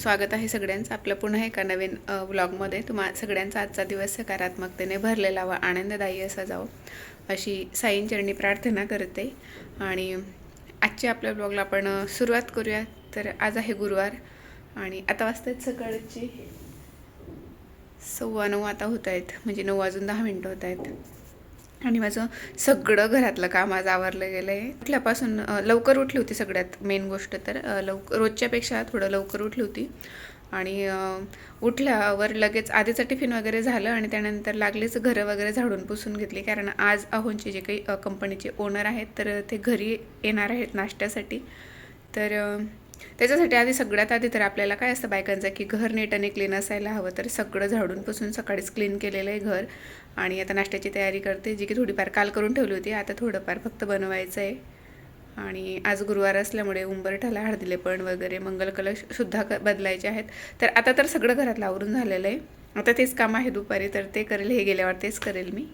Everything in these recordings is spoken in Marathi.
स्वागत आहे सगळ्यांचं. आपलं पुन्हा एका नवीन ब्लॉगमध्ये व्लॉगमध्ये तुम्हा सगळ्यांचा आजचा दिवस सकारात्मकतेने भरलेला व आनंददायी असा जावो अशी साईंचरणी प्रार्थना करते. आणि आजच्या आपल्या ब्लॉगला आपण सुरुवात करूया. तर आज आहे गुरुवार आणि आता वाजतात सकाळची सव्वा नऊ. आता होत आहेत म्हणजे नऊ वाजून दहा मिनटं होत आहेत आणि माझं सगळं घरातलं काम आज आवरलं गेलं आहे उठल्यापासून लवकर उठली होती सगळ्यात मेन गोष्ट तर लवकर रोजच्यापेक्षा थोडं लवकर उठली होती. आणि उठल्यावर लगेच आधीचं टिफिन वगैरे झालं आणि त्यानंतर लागलीच घरं वगैरे झाडून पुसून घेतली. कारण आज अहोंचे जे काही कंपनीचे ओनर आहेत तर ते घरी येणार आहेत नाश्त्यासाठी. तर त्याच्यासाठी आधी सगळ्यात आधी तर आपल्याला काय असतं बायकांचं की घर नीट आणि क्लीन असायला हवं. तर सगळं झाडून पुसून सकाळीच क्लीन केलेलं आहे घर. आणि आता नाश्त्याची तयारी करते जी की थोडीफार काल करून ठेवली होती आता थोडंफार फक्त बनवायचं आहे. आणि आज गुरुवार असल्यामुळे उंबरठाला हळदीले पण वगैरे मंगल सुद्धा क बदलायचे आहेत. तर आता तर सगळं घरातलं आवरून झालेलं आहे. आता तेच काम आहे दुपारी तर ते करेल हे गेल्यावर तेच करेल मी.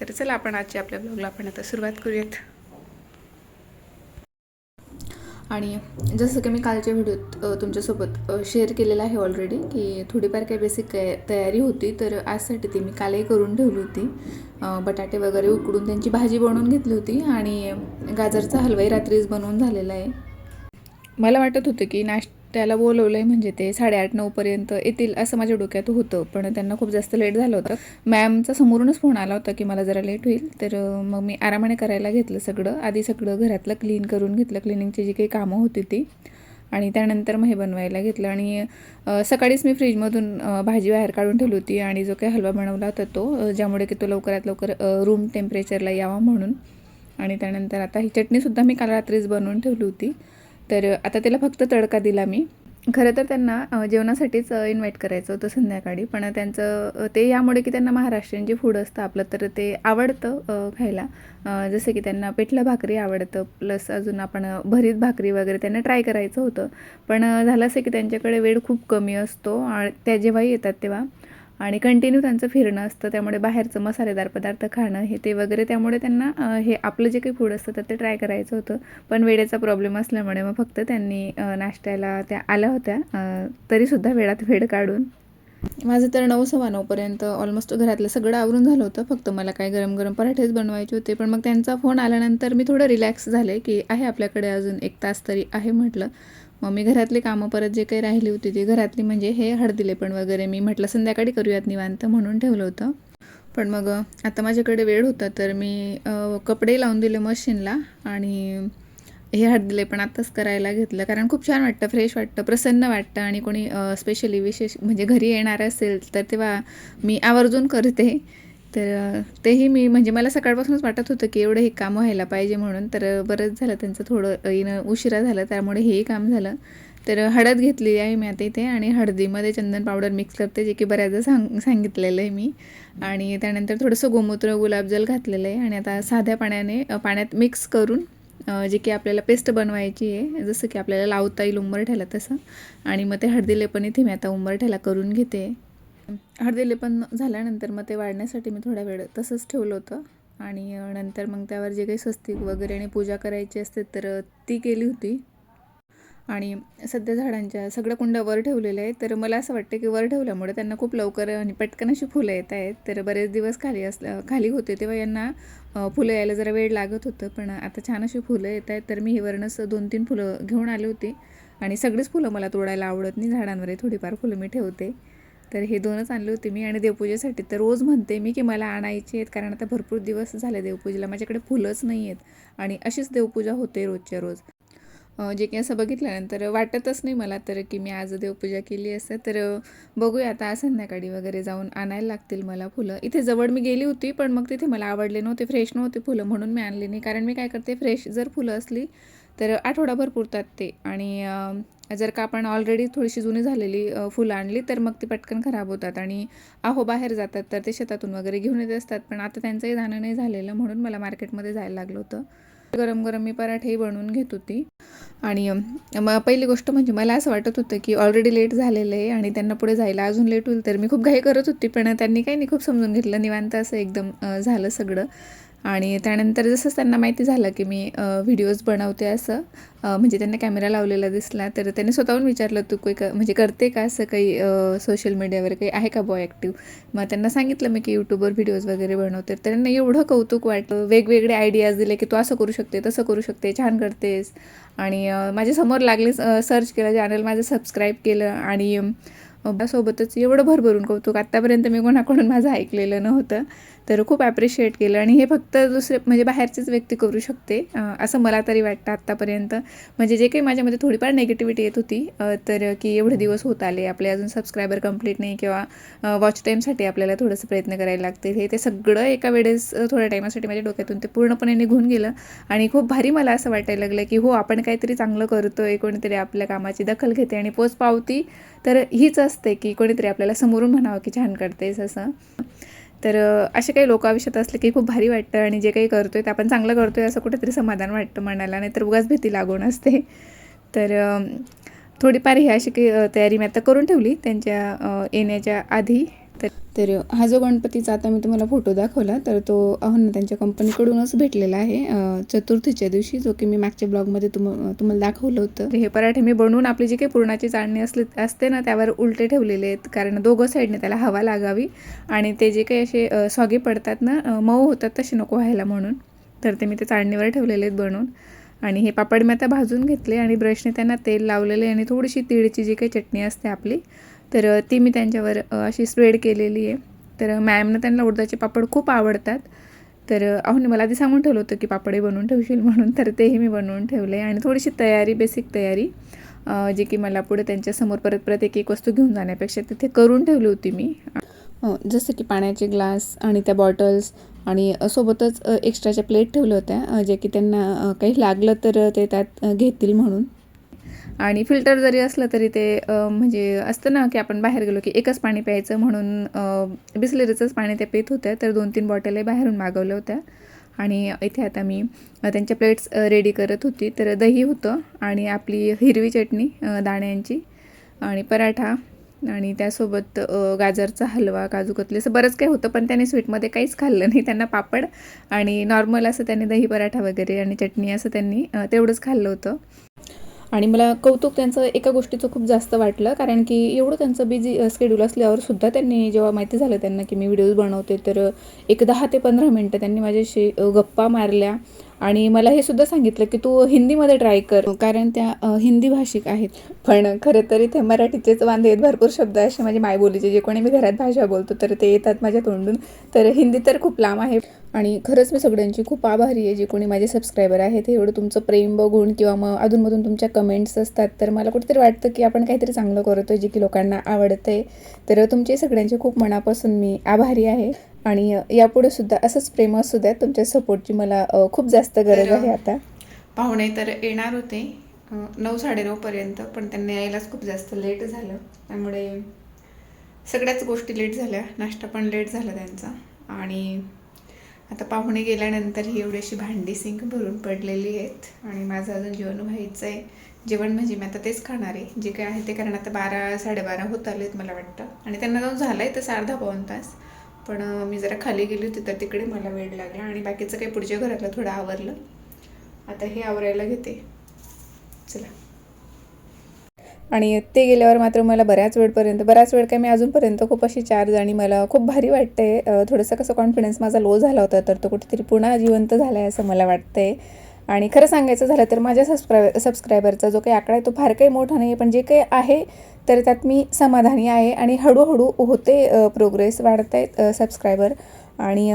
तर चला आपण आजच्या आपल्या ब्लॉगला आपण आता सुरुवात करूयात. आणि जसं की मी कालच्या व्हिडिओत तुमच्यासोबत शेअर केलेलं आहे ऑलरेडी की थोडीफार काही बेसिक तयारी होती तर आजसाठी ती मी कालही करून ठेवली होती. बटाटे वगैरे उकडून त्यांची भाजी बनवून घेतली होती आणि गाजरचा हलवाई रात्रीच बनवून झालेला आहे. मला वाटत होतं की त्याला बोलवलं आहे म्हणजे ते साडेआठ नऊपर्यंत येतील असं माझ्या डोक्यात होतं. पण त्यांना खूप जास्त लेट झालं होतं. मॅमचा समोरूनच फोन आला होता की मला जरा लेट होईल. तर मग मी आरामाने करायला घेतलं सगळं. आधी सगळं घरातलं क्लीन करून घेतलं. क्लिनिंगची जी काही कामं होती ती. आणि त्यानंतर मग हे बनवायला घेतलं. आणि सकाळीच मी फ्रीजमधून भाजी बाहेर काढून ठेवली होती. आणि जो काही हलवा बनवला होता तो ज्यामुळे की तो लवकरात लवकर रूम टेम्परेचरला यावा म्हणून. आणि त्यानंतर आता ही चटणीसुद्धा मी काल रात्रीच बनवून ठेवली होती. तर आता त्याला फक्त तडका दिला मी. खरं तर त्यांना जेवणासाठीच इन्व्हाइट करायचं होतं संध्याकाळी. पण त्यांचं ते यामुळे की त्यांना महाराष्ट्रीयन जे फूड असतं आपलं तर ते आवडतं खायला. जसं की त्यांना पिठलं भाकरी आवडतं प्लस अजून आपण भरीत भाकरी वगैरे त्यांना ट्राय करायचं होतं. पण झालं असं की त्यांच्याकडे वेळ खूप कमी असतो आणि त्या जेव्हाही येतात तेव्हा. आणि कंटिन्यू त्यांचं फिरणं असतं त्यामुळे बाहेरचं मसालेदार पदार्थ खाणं हे ते वगैरे त्यामुळे त्यांना हे आपलं जे काही फूड असतं तर ते ट्राय करायचं होतं. पण वेळेचा प्रॉब्लेम असल्यामुळे मग फक्त त्यांनी नाश्त्याला त्या आल्या होत्या. तरीसुद्धा वेळात वेळ काढून. माझं तर नऊ सव्वा नऊपर्यंत ऑलमोस्ट घरातलं सगळं आवरून झालं होतं. फक्त मला काय गरम गरम पराठेच बनवायचे होते. पण मग त्यांचा फोन आल्यानंतर मी थोडं रिलॅक्स झाले की आहे आपल्याकडे अजून एक तास तरी आहे म्हटलं. मग मी घरातली कामं परत जे काही राहिली होती ती घरातली म्हणजे हे हळदीले पण वगैरे मी म्हटलं संध्याकाळी करूयात निवांत म्हणून ठेवलं होतं. पण मग आता माझ्याकडे वेळ होता तर मी कपडे लावून दिले मशीनला आणि हे हळदीले पण आत्ताच करायला घेतलं. कारण खूप छान वाटतं फ्रेश वाटतं प्रसन्न वाटतं आणि कोणी स्पेशली विशेष म्हणजे घरी येणार असेल तर तेव्हा मी आवर्जून करते. तर तेही मी म्हणजे मला सकाळपासूनच वाटत होतं की एवढं हे काम व्हायला पाहिजे म्हणून तर बरंच झालं त्यांचं थोडं येणं उशिरा झालं त्यामुळे हेही काम झालं. तर हळद घेतली आहे मी आता इथे आणि हळदीमध्ये चंदन पावडर मिक्स करते जे की बऱ्याचदा सांग सांगितलेलं आहे मी. आणि त्यानंतर थोडंसं गोमूत्र गुलाबजल घातलेलं आहे आणि आता साध्या पाण्याने पाण्यात मिक्स करून जे की आपल्याला पेस्ट बनवायची आहे जसं की आपल्याला लावता येईल उंबरठ्याला तसं. आणि मग ते हळदी पण इथे मी आता उंबरठ्याला करून घेते. हळदीले पण झाल्यानंतर मग ते वाढण्यासाठी मी थोडा वेळ तसंच ठेवलं होतं. आणि नंतर मग त्यावर जे काही स्वस्तिक वगैरे आणि पूजा करायची असते तर ती केली होती. आणि सध्या झाडांच्या सगळ्या कुंड्या वर ठेवलेल्या आहेत. तर मला असं वाटतं की वर ठेवल्यामुळे त्यांना खूप लवकर आणि पटकन अशी फुलं येत आहेत. तर बरेच दिवस खाली असल्या खाली होते तेव्हा यांना फुलं यायला जरा वेळ लागत होतं. पण आता छान अशी फुलं येत आहेत. तर मी हे वरनंच दोन तीन फुलं घेऊन आले होती. आणि सगळीच फुलं मला तोडायला आवडत नाही. झाडांवर थोडीफार फुलं मी ठेवते. तर हे दोनच आणले होते मी आणि देवपूजेसाठी. तर रोज म्हणते मी की मला आणायचे आहेत कारण आता भरपूर दिवस झाले देवपूजेला. माझ्याकडे फुलंच नाही आहेत आणि अशीच देवपूजा होते रोजच्या रोज. जे की असं बघितल्यानंतर वाटतच नाही मला तर की मी आज देवपूजा केली असं. तर बघूया आता आज संध्याकाळी वगैरे जाऊन आणायला लागतील मला फुलं. इथे जवळ मी गेली होती पण मग तिथे मला आवडले नव्हते फ्रेश नव्हते फुलं म्हणून मी आणली नाही. कारण मी काय करते फ्रेश जर फुलं असली तर आठवडाभर पुरतात ते. आणि जर का आपण ऑलरेडी थोडीशी जुनी झालेली फुलं आणली तर मग ती पटकन खराब होतात. आणि आहो बाहेर जातात तर ते शेतातून वगैरे घेऊन येत असतात. पण आता त्यांचंही जाणं नाही झालेलं म्हणून मला मार्केटमध्ये जायला लागलं होतं. गरम गरम मी पराठेही बनवून घेत होती. आणि मग पहिली गोष्ट म्हणजे मला असं वाटत होतं की ऑलरेडी लेट झालेलं आहे आणि त्यांना पुढे जायला अजून लेट होईल तर मी खूप घाई करत होती. पण त्यांनी काही नाही खूप समजून घेतलं. निवांत असं एकदम झालं सगळं. आणि त्यानंतर जसंच त्यांना माहिती झालं की मी व्हिडिओज बनवते असं म्हणजे त्यांना कॅमेरा लावलेला दिसला तर त्यांनी स्वतःहून विचारलं तू काही क- म्हणजे करते का असं काही सोशल मीडियावर काही आहे का बॉय ॲक्टिव्ह मग त्यांना सांगितलं मी की यूट्यूबवर व्हिडिओज वगैरे बनवते. तर त्यांना एवढं कौतुक वाटलं वेगवेगळे आयडियाज दिले की तू असं करू शकते तसं करू शकते छान करतेस. आणि माझ्यासमोर लागले सर्च केलं चॅनल माझं सबस्क्राईब केलं आणि सोबतच एवढं भरभरून कौतुक. आत्तापर्यंत मी कोणाकडून माझं ऐकलेलं नव्हतं. तर खूप ॲप्रिशिएट केलं. आणि हे फक्त दुसरे म्हणजे बाहेरचीच व्यक्ती करू शकते असं मला तरी वाटतं आत्तापर्यंत. म्हणजे जे काही माझ्यामध्ये थोडीफार नेगेटिव्हिटी येत होती तर की एवढे दिवस होत आले आपले अजून सबस्क्रायबर कंप्लीट नाही किंवा वॉच टाईमसाठी आपल्याला थोडंसं प्रयत्न करायला लागते. हे ते सगळं एका वेळेस थोड्या टाईमासाठी माझ्या डोक्यातून ते पूर्णपणे निघून गेलं. आणि खूप भारी मला असं वाटायला लागलं की हो आपण काहीतरी चांगलं करतो आहे कोणीतरी आपल्या कामाची दखल घेते आणि पोच पावती तर हीच असते की कोणीतरी आपल्याला समोरून म्हणावं की छान करतेस असं. तर असे काही लोक आयुष्यात असले की खूप भारी वाटतं आणि जे काही करतो आहे ते आपण चांगलं करतो आहे असं कुठेतरी समाधान वाटतं मनाला नाही तर उगाच भीती लागून असते. तर थोडीफार ही अशी काही तयारी मी आता करून ठेवली त्यांच्या येण्याच्या आधी. तर तर हा जो गणपतीचा आता मी तुम्हाला फोटो दाखवला तर तो अहन त्यांच्या कंपनीकडूनच भेटलेला आहे. चतुर्थीच्या दिवशी जो की मी मागच्या ब्लॉगमध्ये तुम तुम्हाला दाखवलं होतं. हे पराठे मी बनवून आपली जी काही पुरणाची चाळणी असली असते ना त्यावर उलटे ठेवलेले आहेत. कारण दोघं साईडने त्याला हवा लागावी. आणि ते जे काही असे सॉगे पडतात ना मऊ होतात तसे नको व्हायला म्हणून. तर ते मी ते चाळणीवर ठेवलेले आहेत बनवून. आणि हे पापड मी आता भाजून घेतले आणि ब्रशने त्यांना तेल लावलेले आणि थोडीशी तिळची जी काही चटणी असते आपली तर ती मी त्यांच्यावर अशी स्प्रेड केलेली आहे. तर मॅमनं त्यांना उडदाचे पापड खूप आवडतात. तर अहोने मला आधी सांगून ठेवलं होतं की पापडे बनवून ठेवशील म्हणून तर तेही मी बनवून ठेवले आणि थोडीशी तयारी बेसिक तयारी जे जी की मला पुढे त्यांच्यासमोर परत परत एक एक वस्तू घेऊन जाण्यापेक्षा तिथे करून ठेवली होती मी. हो, जसं की पाण्याचे ग्लास आणि त्या बॉटल्स आणि सोबतच एक्स्ट्राच्या प्लेट ठेवल्या होत्या जे की त्यांना काही लागलं तर ते त्यात घेतील म्हणून. आणि फिल्टर जरी असलं तरी ते म्हणजे असतं ना की आपण बाहेर गेलो की एकच पाणी प्यायचं म्हणून बिसलेरीचंच पाणी ते पित होत्या तर दोन तीन बॉटलही बाहेरून मागवल्या होत्या. आणि इथे आता मी त्यांच्या प्लेट्स रेडी करत होती. तर दही होतं आणि आपली हिरवी चटणी दाण्यांची आणि पराठा आणि त्यासोबत गाजरचा हलवा काजू कतली असं बरंच काही होतं. पण त्याने स्वीटमध्ये काहीच खाल्लं नाही. त्यांना पापड आणि नॉर्मल असं त्यांनी दही पराठा वगैरे आणि चटणी असं त्यांनी तेवढंच खाल्लं होतं. आणि मला कौतुक त्यांचं एका गोष्टीचं खूप जास्त वाटलं कारण की एवढं त्यांचं बिझी स्केड्यूल असल्यावर सुद्धा त्यांनी जेव्हा माहिती झालं त्यांना की मी व्हिडिओज बनवते तर एक दहा ते पंधरा मिनटं त्यांनी माझ्याशी गप्पा मारल्या. आणि मला हे सुद्धा सांगितलं की तू हिंदीमध्ये ट्राय कर. कारण त्या हिंदी भाषिक आहेत. पण खरं तर इथे मराठीचेच वांदे आहेत. भरपूर शब्द असे माझे मायबोलीचे. जे कोणी मी घरात भाषा बोलतो तर ते येतात माझ्या तोंडून. तर हिंदी तर खूप लांब आहे. आणि खरंच मी सगळ्यांची खूप आभारी आहे. जे कोणी माझे सबस्क्रायबर आहेत एवढं तुमचं प्रेम बघून किंवा मग अधूनमधून तुमच्या कमेंट्स असतात तर मला कुठेतरी वाटतं की आपण काहीतरी चांगलं करतो जे की लोकांना आवडतं आहे तर तुमचे सगळ्यांचे खूप मनापासून मी आभारी आहे. आणि यापुढे सुद्धा असंच प्रेम असू द्या तुमच्या सपोर्टची मला खूप जास्त गरज आहे आता. पाहुणे तर येणार होते नऊ साडेनऊपर्यंत पण त्यांना यायलाच खूप जास्त लेट झालं. त्यामुळे सगळ्याच गोष्टी लेट झाल्या नाश्ता पण लेट झाला त्यांचा. आणि आता पाहुणे गेल्यानंतर ही एवढी अशी भांडी सिंक भरून पडलेली आहेत. आणि माझं अजून जेवण व्हायचं आहे जेवण म्हणजे मी आता तेच खाणार आहे. जे काय आहे ते कारण आता बारा साडेबारा होत आलेत मला वाटतं. आणि त्यांना जाऊन झालं आहे तसं अर्धा पाऊण तास. पण मी जरा खाली गेली होती तर तिकडे मला वेळ लागला आणि बाकीचं काही पुढच्या घरातलं थोडं आवरलं. आता हे आवरायला घेते. चला. आणि ते गेल्यावर मात्र मला बऱ्याच वेळपर्यंत बऱ्याच वेळ काय मी अजूनपर्यंत खूप अशी चार्ज आणि मला खूप भारी वाटते थोडंसं कसं कॉन्फिडन्स माझा लो झाला होता तर तो कुठेतरी पुन्हा जिवंत झाला आहे असं मला वाटतंय. आणि खरं सांगायचं झालं तर माझ्या सबस्क्राय सबस्क्रायबरचा जो काही आकडा आहे तो फार काही मोठा नाही आहे पण जे काही आहे तर त्यात मी समाधानी आहे आणि हळूहळू होते प्रोग्रेस वाढत आहेत सबस्क्रायबर आणि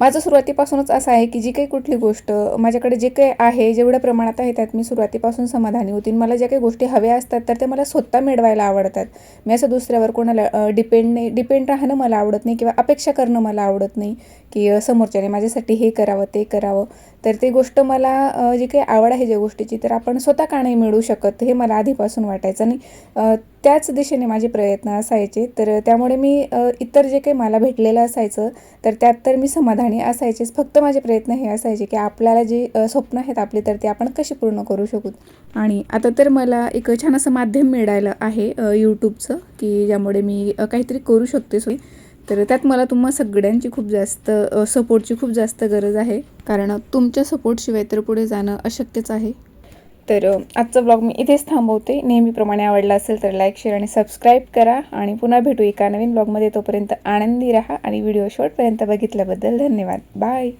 माझं सुरुवातीपासूनच असं आहे की जी काही कुठली गोष्ट माझ्याकडे जे काही आहे जेवढ्या प्रमाणात आहे त्यात मी सुरुवातीपासून समाधानी होती. मला ज्या काही गोष्टी हव्या असतात तर ते मला स्वतः मिळवायला आवडतात. मी असं दुसऱ्यावर कोणाला डिपेंड नाही डिपेंड राहणं मला आवडत नाही किंवा अपेक्षा करणं मला आवडत नाही की समोरच्याने माझ्यासाठी हे करावं ते करावं. तर ती गोष्ट मला जी काही आवड आहे ज्या गोष्टीची तर आपण स्वतः का नाही मिळू शकत हे मला आधीपासून वाटायचं. आणि त्याच दिशेने माझे प्रयत्न असायचे. तर त्यामुळे मी इतर जे काही मला भेटलेलं असायचं तर त्यात तर मी समाधानी असायचेच. फक्त माझे प्रयत्न हे असायचे की आपल्याला जी स्वप्न आहेत आपली तर ती आपण कशी पूर्ण करू शकू? आणि आता तर मला एक छान असं माध्यम मिळालं आहे यूट्यूबचं की ज्यामुळे मी काहीतरी करू शकते. सोय तर त्यात मला तुम्हा सगळ्यांची खूप जास्त सपोर्टची खूप जास्त गरज आहे. कारण तुमच्या सपोर्टशिवाय तर पुढे जाणं अशक्यच आहे. तर आजचा ब्लॉग मी इथेच थांबवते. नेहमीप्रमाणे आवडला असेल तर लाईक शेअर आणि सबस्क्राईब करा. आणि पुन्हा भेटू एका नवीन ब्लॉगमध्ये. तोपर्यंत आनंदी राहा आणि व्हिडिओ शॉर्टपर्यंत बघितल्याबद्दल धन्यवाद. बाय.